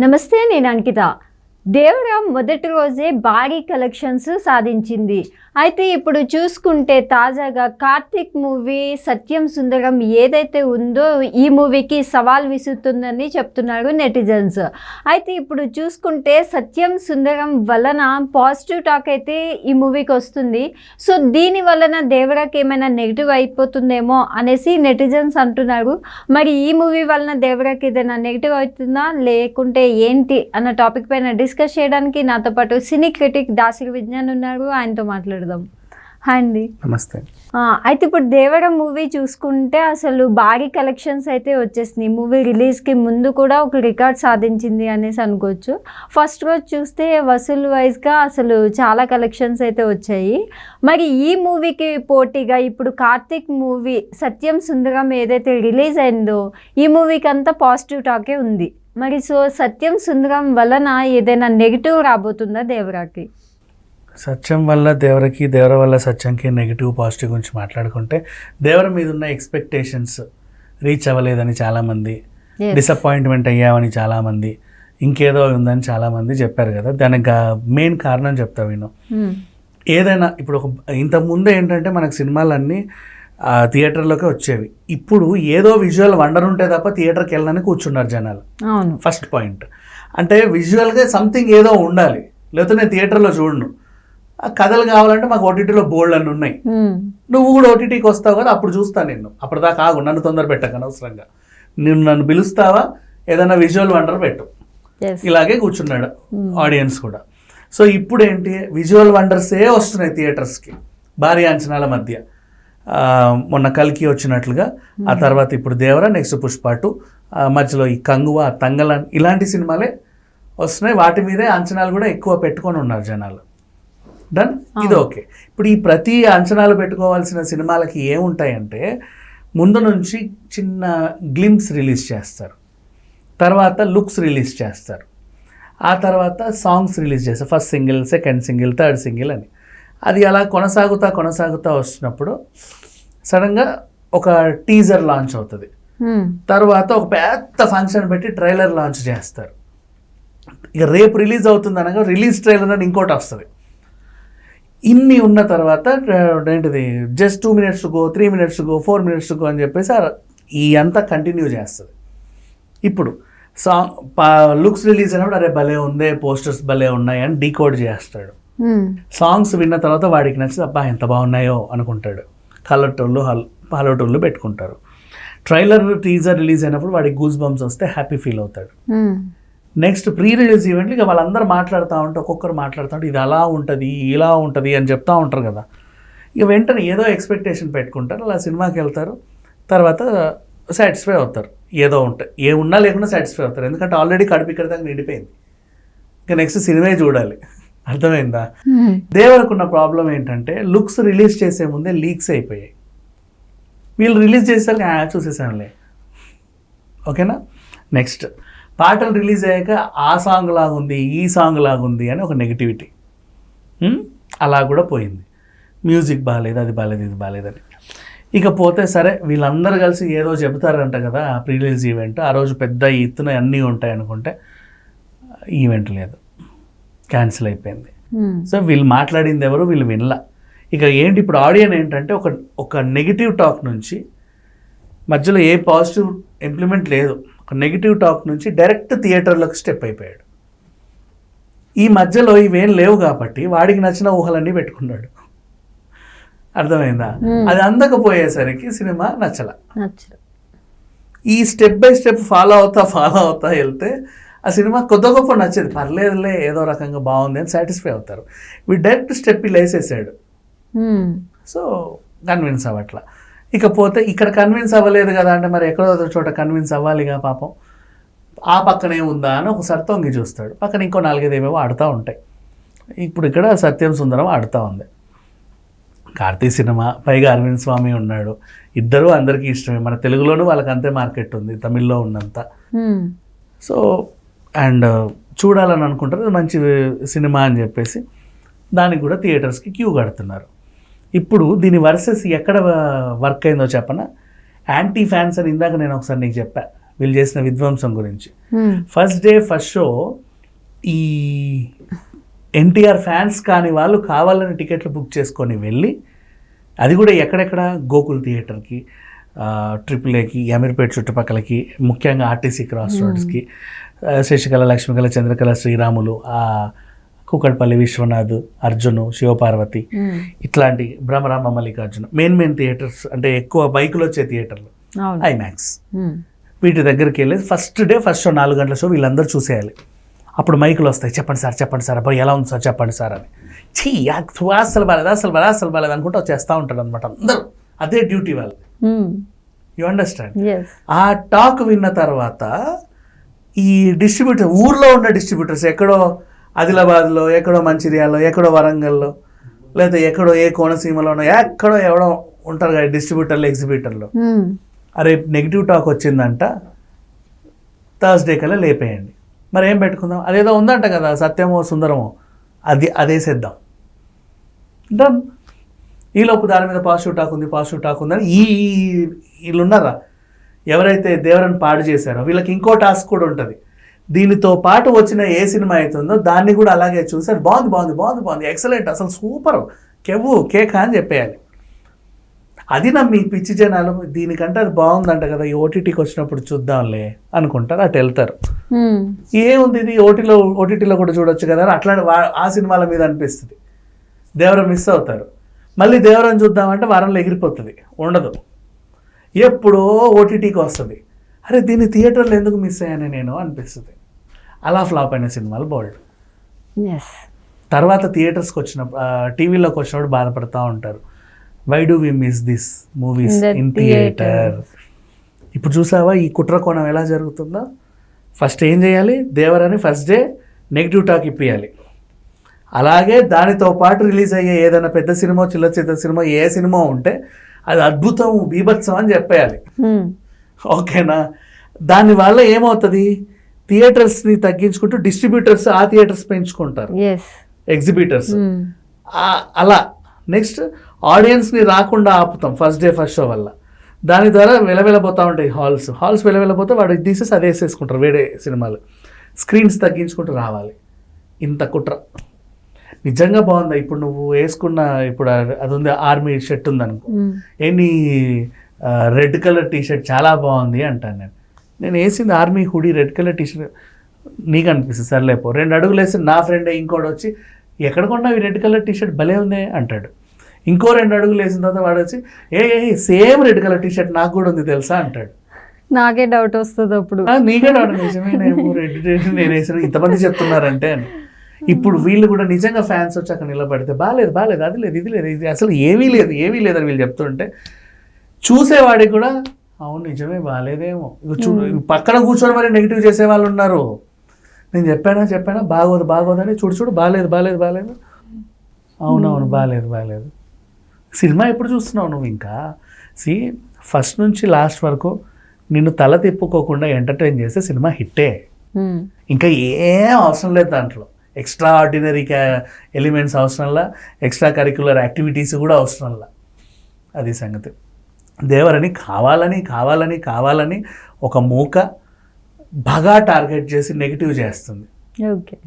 నమస్తే నేను అంకిత. దేవరా మొదటి రోజే భారీ కలెక్షన్స్ సాధించింది. అయితే ఇప్పుడు చూసుకుంటే తాజాగా కార్తిక్ మూవీ సత్యం సుందరం ఏదైతే ఉందో ఈ మూవీకి సవాల్ విసురుతుందని చెప్తున్నారు నెటిజన్స్. అయితే ఇప్పుడు చూసుకుంటే సత్యం సుందరం వలన పాజిటివ్ టాక్ అయితే ఈ మూవీకి వస్తుంది. సో దీని వలన దేవరాకి ఏమైనా నెగిటివ్ అయిపోతుందేమో అనేసి నెటిజన్స్ అంటున్నారు. మరి ఈ మూవీ వలన దేవరాకి ఏదైనా నెగిటివ్ అవుతుందా? లేకుంటే ఏంటి? అన్న టాపిక్ పైన డిస్కస్ చేయడానికి నాతో పాటు సినీ క్రిటిక్ దాసరి విజ్ఞాన్ ఉన్నారు ఆయనతో మాట్లాడదాం. హాయ్ అండి. నమస్తే. అయితే ఇప్పుడు దేవర మూవీ చూసుకుంటే అసలు భారీ కలెక్షన్స్ అయితే వచ్చేసినాయి. మూవీ రిలీజ్కి ముందు కూడా ఒక రికార్డ్ సాధించింది అనేసి అనుకోవచ్చు. ఫస్ట్ రోజు చూస్తే వసూలు వైజ్గా అసలు చాలా కలెక్షన్స్ అయితే వచ్చాయి. మరి ఈ మూవీకి పోటీగా ఇప్పుడు కార్తిక్ మూవీ సత్యం సుందరం ఏదైతే రిలీజ్ అయిందో ఈ మూవీకి అంతా పాజిటివ్ టాకే ఉంది. మరి సో సత్యం సుందరం వలన ఏదైనా నెగిటివ్ రాబోతుందా దేవరాకి సత్యం వల్ల దేవరకి దేవర వల్ల సత్యంకి నెగిటివ్ పాజిటివ్ గురించి మాట్లాడుకుంటే దేవర మీద ఉన్న ఎక్స్పెక్టేషన్స్ రీచ్ అవ్వలేదని చాలామంది. డిసప్పాయింట్మెంట్ అయ్యామని చాలామంది ఇంకేదో ఉందని చాలామంది చెప్పారు కదా దానికి మెయిన్ కారణం చెప్తా విను Hmm. ఏదైనా ఇప్పుడు ఒక ఇంతకుముందు ఏంటంటే మనకు సినిమాలన్నీ థియేటర్లోకి వచ్చేవి. ఇప్పుడు ఏదో విజువల్ వండర్ ఉంటే తప్ప థియేటర్కి వెళ్ళని కూర్చున్నారు జనాలు. అవును. First point. అంటే విజువల్గా సంథింగ్ ఏదో ఉండాలి. లేకపోతే నేను థియేటర్లో చూడను. ఆ కథలు కావాలంటే మాకు ఓటీటీలో బోల్డ్ అన్ని ఉన్నాయి. నువ్వు కూడా ఓటీటీకి వస్తావు కదా అప్పుడు చూస్తాను నేను అప్పటిదాకా ఆగు నన్ను తొందర పెట్టక అనవసరంగా. నువ్వు నన్ను పిలుస్తావా? ఏదైనా విజువల్ వండర్ పెట్టు. Yes. ఇలాగే కూర్చున్నాడు ఆడియన్స్ కూడా. సో ఇప్పుడు ఏంటి విజువల్ వండర్సే వస్తున్నాయి థియేటర్స్కి. భారీ అంచనాల మధ్య. మొన్న కల్కి వచ్చినట్లుగా ఆ తర్వాత ఇప్పుడు దేవర నెక్స్ట్ పుష్ప టూ ఆ, మధ్యలో ఈ కంగువ తంగలన్ ఇలాంటి సినిమాలే వస్తున్నాయి. వాటి మీదే అంచనాలు కూడా ఎక్కువ పెట్టుకొని ఉన్నారు జనాలు. డన్ ఇది ఓకే. ఇప్పుడు ఈ ప్రతి అంచనాలు పెట్టుకోవాల్సిన సినిమాలకి ఏముంటాయంటే ముందు నుంచి చిన్న గ్లిమ్స్ రిలీజ్ చేస్తారు. తర్వాత లుక్స్ రిలీజ్ చేస్తారు. ఆ తర్వాత సాంగ్స్ రిలీజ్ చేస్తారు. First single second single third single అని. అది అలా కొనసాగుతా కొనసాగుతా వస్తున్నప్పుడు సడన్గా ఒక టీజర్ లాంచ్ అవుతుంది. తర్వాత ఒక పెద్ద ఫంక్షన్ పెట్టి ట్రైలర్ లాంచ్ చేస్తారు ఇక రేపు రిలీజ్ అవుతుంది అనగా రిలీజ్ ట్రైలర్ అని ఇంకోటి వస్తుంది ఇన్ని ఉన్న తర్వాత ఏంటిది just two minutes go three minutes go four minutes go అని చెప్పేసి ఈ అంతా కంటిన్యూ చేస్తుంది ఇప్పుడు సాంగ్ లుక్స్ రిలీజ్ అయినప్పుడు అరే భలే ఉందే పోస్టర్స్ భలే ఉన్నాయి అని డీకోడ్ చేస్తాడు. సాంగ్స్ విన్న తర్వాత వాడికి నచ్చి అబ్బా ఎంత బాగున్నాయో అనుకుంటాడు. కలర్ టోళ్ళు హల్ పెట్టుకుంటారు. ట్రైలర్ టీజర్ రిలీజ్ అయినప్పుడు వాడికి గూస్ బంప్స్ వస్తే హ్యాపీ ఫీల్ అవుతాడు. నెక్స్ట్ ప్రీ రిలీజ్ ఈవెంట్లు ఇక వాళ్ళందరూ మాట్లాడుతూ ఉంటే ఒక్కొక్కరు మాట్లాడుతూ ఉంటే ఇది అలా ఉంటుంది ఇలా ఉంటుంది అని చెప్తా ఉంటారు కదా. ఇక వెంటనే ఏదో ఎక్స్పెక్టేషన్ పెట్టుకుంటారు అలా సినిమాకి వెళ్తారు. తర్వాత సాటిస్ఫై అవుతారు. ఏదో ఉంటాయి ఏ ఉన్నా లేకుండా సాటిస్ఫై అవుతారు. ఎందుకంటే ఆల్రెడీ కడుపు ఇక్కడ దాకా నిండిపోయింది. ఇంకా నెక్స్ట్ సినిమా చూడాలి. అర్థమైందా. దేవరకున్న ప్రాబ్లం ఏంటంటే లుక్స్ రిలీజ్ చేసే ముందే లీక్స్ అయిపోయాయి. వీళ్ళు రిలీజ్ చేసేసరికి "ఆ, చూసేసానులే ఓకేనా? నెక్స్ట్ పాటలు రిలీజ్ అయ్యాక ఆ సాంగ్ లాగా ఉంది ఈ సాంగ్ లాగా ఉంది అని ఒక నెగిటివిటీ. అలా కూడా పోయింది. మ్యూజిక్ బాగాలేదు అది బాగాలేదు ఇది బాగాలేదని ఇకపోతే సరే వీళ్ళందరూ కలిసి ఏదో చెబుతారంట కదా ప్రీ రిలీజ్ ఈవెంట్ ఆ రోజు పెద్ద ఎత్తున అన్నీ ఉంటాయి అనుకుంటే ఈవెంట్ లేదు. క్యాన్సిల్ అయిపోయింది. Hmm. సో వీళ్ళు మాట్లాడింది ఎవరు? వీళ్ళు వినలా. ఇక ఏంటి ఇప్పుడు ఆడియన్ ఏంటంటే ఒక ఒక నెగిటివ్ టాక్ నుంచి మధ్యలో ఏ పాజిటివ్ ఇంప్లిమెంట్ లేదు. ఒక నెగిటివ్ టాక్ నుంచి డైరెక్ట్ థియేటర్లోకి స్టెప్ అయిపోయాడు. ఈ మధ్యలో ఇవేం లేవు కాబట్టి వాడికి నచ్చిన ఊహలన్నీ పెట్టుకున్నాడు. అర్థమైందా? Hmm. అది అందకపోయేసరికి సినిమా నచ్చల. ఈ స్టెప్ బై స్టెప్ ఫాలో అవుతా ఫాలో అవుతా వెళ్తే ఆ సినిమా కొద్ది గొప్ప నచ్చేది. పర్లేదులే ఏదో రకంగా బాగుంది అని సాటిస్ఫై అవుతారు. వీడు డైరెక్ట్ స్టెప్ ఇలా వేసేసాడు. సో కన్విన్స్ అవ్వట్ల. ఇకపోతే ఇక్కడ కన్విన్స్ అవ్వలేదు కదా అంటే మరి ఎక్కడో చోట కన్విన్స్ అవ్వాలిగా పాపం. ఆ పక్కనే ఉందా అని ఒకసారి తొంగి చూస్తాడు. పక్కన ఇంకో నాలుగైదు ఏవేవో ఆడుతూ ఉంటాయి. ఇప్పుడు ఇక్కడ సత్యం సుందరం ఆడుతూ ఉంది. కార్తీక్ సినిమా పైగా అరవింద్ స్వామి ఉన్నాడు. ఇద్దరు అందరికీ ఇష్టమే. మన తెలుగులోనూ వాళ్ళకి అంతే మార్కెట్ ఉంది తమిళ్ళో ఉన్నంత. సో అండ్ చూడాలని అనుకుంటారు. మంచి సినిమా అని చెప్పేసి దానికి కూడా థియేటర్స్కి క్యూ కడుతున్నారు. ఇప్పుడు దీని వర్సెస్ ఎక్కడ వర్క్ అయిందో చెప్పనా? యాంటీ ఫ్యాన్స్ అని ఇందాక నేను ఒకసారి నీకు చెప్పా. వీళ్ళు చేసిన విధ్వంసం గురించి. ఫస్ట్ డే ఫస్ట్ షో ఈ ఎన్టీఆర్ ఫ్యాన్స్ కాని వాళ్ళు కావాలని టికెట్లు బుక్ చేసుకొని వెళ్ళి అది కూడా ఎక్కడెక్కడ? గోకుల్ థియేటర్కి ట్రిపుల్ ఏకి అమీర్పేట్ చుట్టుపక్కలకి ముఖ్యంగా ఆర్టీసీ క్రాస్ రోడ్స్కి ఆ, శశికళ లక్ష్మికళ చంద్రకళ శ్రీరాములు ఆ కుకట్పల్లి విశ్వనాథ్ అర్జును శివపార్వతి మ్మ్. ఇట్లాంటి Brahmarama Mallikarjuna main main theatres అంటే ఎక్కువ బైకులు వచ్చే థియేటర్లు ఐమాక్స్ మ్మ్. వీటి దగ్గరికి వెళ్ళి ఫస్ట్ డే ఫస్ట్ షో నాలుగు గంటల షో వీళ్ళందరూ చూసేయాలి అప్పుడు మైకులు వస్తాయి చెప్పండి సార్ చెప్పండి సార్ అప్పుడు ఎలా ఉంది సార్ చెప్పండి సార్ అని చీ అసలు బాలేదు అసలు బాలేదు అసలు బాలేదు అనుకుంటూ వచ్చేస్తూ ఉంటాడు అనమాట అందరూ అదే డ్యూటీ వాళ్ళు. యు అండర్స్టాండ్ ఎస్ ఆ టాక్ విన్న తర్వాత ఈ డిస్ట్రిబ్యూటర్ ఊర్లో ఉన్న డిస్ట్రిబ్యూటర్స్ ఎక్కడో ఆదిలాబాద్లో ఎక్కడో మంచిర్యాలలో ఎక్కడో వరంగల్లో లేదా ఎక్కడో ఏ కోనసీమలోనో ఎక్కడో ఎవడో ఉంటారు కదా డిస్ట్రిబ్యూటర్లు ఎగ్జిబ్యూటర్లు మ్మ్. అరే నెగిటివ్ టాక్ వచ్చిందంట థర్స్డే కల్లా లేపేయండి. మరి ఏం పెట్టుకుందాం? అదేదో ఉందంట కదా సత్యమో సుందరమో. అది అదేసేద్దాం. డన్ ఈలోపు దాని మీద పాజిటివ్ టాక్ ఉంది పాజిటివ్ టాక్ ఉందని ఈ వీళ్ళు ఉన్నారా ఎవరైతే దేవరని పాడు చేశారో వీళ్ళకి ఇంకో టాస్క్ కూడా ఉంటుంది. దీనితో పాటు వచ్చిన ఏ సినిమా అవుతుందో దాన్ని కూడా అలాగే చూసి అది బాగుంది బాగుంది బాగుంది బాగుంది. ఎక్సలెంట్ అసలు సూపర్. కెవ్వు కేక్ అని చెప్పేయాలి. అది నా మీ పిచ్చి జనాలు దీనికంటే అది బాగుందంట కదా ఈ ఓటీటీకి వచ్చినప్పుడు చూద్దాంలే అనుకుంటారు అటు వెళ్తారు. ఏముంది ఇది? ఓటీలో ఓటీటీలో కూడా చూడొచ్చు కదా అట్లాంటి ఆ సినిమాల మీద అనిపిస్తుంది. దేవరం మిస్ అవుతారు. మళ్ళీ దేవరం చూద్దామంటే వారంలో ఎగిరిపోతుంది ఉండదు. ఎప్పుడో ఓటీటీకి వస్తుంది. అరే దీన్ని థియేటర్లో ఎందుకు మిస్ అయ్యాను నేను అనిపిస్తుంది. అలా ఫ్లాప్ అయిన సినిమాలు బోల్డ్. తర్వాత థియేటర్స్కి వచ్చినప్పుడు టీవీలోకి వచ్చినప్పుడు బాధపడుతూ ఉంటారు. Why do we miss this movies in. Theatre ఇప్పుడు చూసావా ఈ కుట్ర కోణం ఎలా జరుగుతుందో? ఫస్ట్ ఏం చేయాలి? దేవరని ఫస్ట్ డే నెగిటివ్ టాక్ ఇప్పియాలి. అలాగే దానితో పాటు రిలీజ్ అయ్యే ఏదైనా పెద్ద సినిమా చిల్ల చిత్త సినిమా ఏ సినిమా ఉంటే అది అద్భుతం బీభత్సం అని చెప్పేయాలి. ఓకేనా? దానివల్ల ఏమవుతుంది? థియేటర్స్ని తగ్గించుకుంటూ డిస్ట్రిబ్యూటర్స్ ఆ థియేటర్స్ పెంచుకుంటారు. ఎగ్జిబిటర్స్. అలా. నెక్స్ట్ ఆడియన్స్ని రాకుండా ఆపుతాం ఫస్ట్ డే ఫస్ట్ షో వల్ల. దాని ద్వారా వెలవెలబోతూ ఉంటాయి హాల్స్. హాల్స్ వెలవెలబోతే వాడు తీసేసి అదే వేసేసుకుంటారు వేరే సినిమాలు. స్క్రీన్స్ తగ్గించుకుంటూ రావాలి. ఇంత కుట్ర. నిజంగా బాగుందా? ఇప్పుడు నువ్వు వేసుకున్న ఇప్పుడు అది ఉంది ఆర్మీ షర్ట్ ఉందనుకో. ఏంటి రెడ్ కలర్ టీ షర్ట్ చాలా బాగుంది అంటాను నేను. నేను వేసింది army hoodie red colour T shirt నీకు అనిపిస్తుంది సర్లేపో రెండు అడుగులు వేసి నా ఫ్రెండ్ ఇంకోటి వచ్చి ఎక్కడ కొన్నావు రెడ్ కలర్ టీ షర్ట్ భలే ఉంది అంటాడు. ఇంకో రెండు అడుగులు వేసిన తర్వాత వాడు వచ్చి ఏ same red colour T shirt నాకు కూడా ఉంది తెలుసా? అంటాడు. నాకే డౌట్ వస్తుంది అప్పుడు. "ఆ, నీకే రాడు నిజమే నేను రెడ్ నేను వేసిన ఇంతమంది చెప్తున్నారంటే అని. ఇప్పుడు వీళ్ళు కూడా నిజంగా ఫ్యాన్స్ వచ్చి అక్కడ నిలబడితే బాగాలేదు బాగాలేదు అది లేదు ఇది లేదు ఇది అసలు ఏమీ లేదు ఏమీ లేదని వీళ్ళు చెప్తుంటే చూసేవాడికి కూడా అవును నిజమే బాగాలేదేమో చూ పక్కన కూర్చొని మరి నెగిటివ్ చేసే వాళ్ళు ఉన్నారు. నేను చెప్పానా చెప్పానా? బాగోదు బాగోదని చూడు చూడు బాగాలేదు బాగాలేదు బాగాలేదు అవునవును బాగాలేదు బాగాలేదు సినిమా ఎప్పుడు చూస్తున్నావు నువ్వు ఇంకా? సి ఫస్ట్ నుంచి లాస్ట్ వరకు నిన్ను తల తిప్పుకోకుండా ఎంటర్టైన్ చేస్తే సినిమా హిట్టే. ఇంకా ఏం అవసరం లేదు దాంట్లో. ఎక్స్ట్రా ఆర్డినరీ ఎలిమెంట్స్ అవసరంలా ఎక్స్ట్రా కరిక్యులర్ యాక్టివిటీస్ కూడా అవసరంలా అది సంగతి. దేవరని కావాలని కావాలని కావాలని ఒక మూక బాగా టార్గెట్ చేసి నెగిటివ్ చేస్తుంది. ఓకే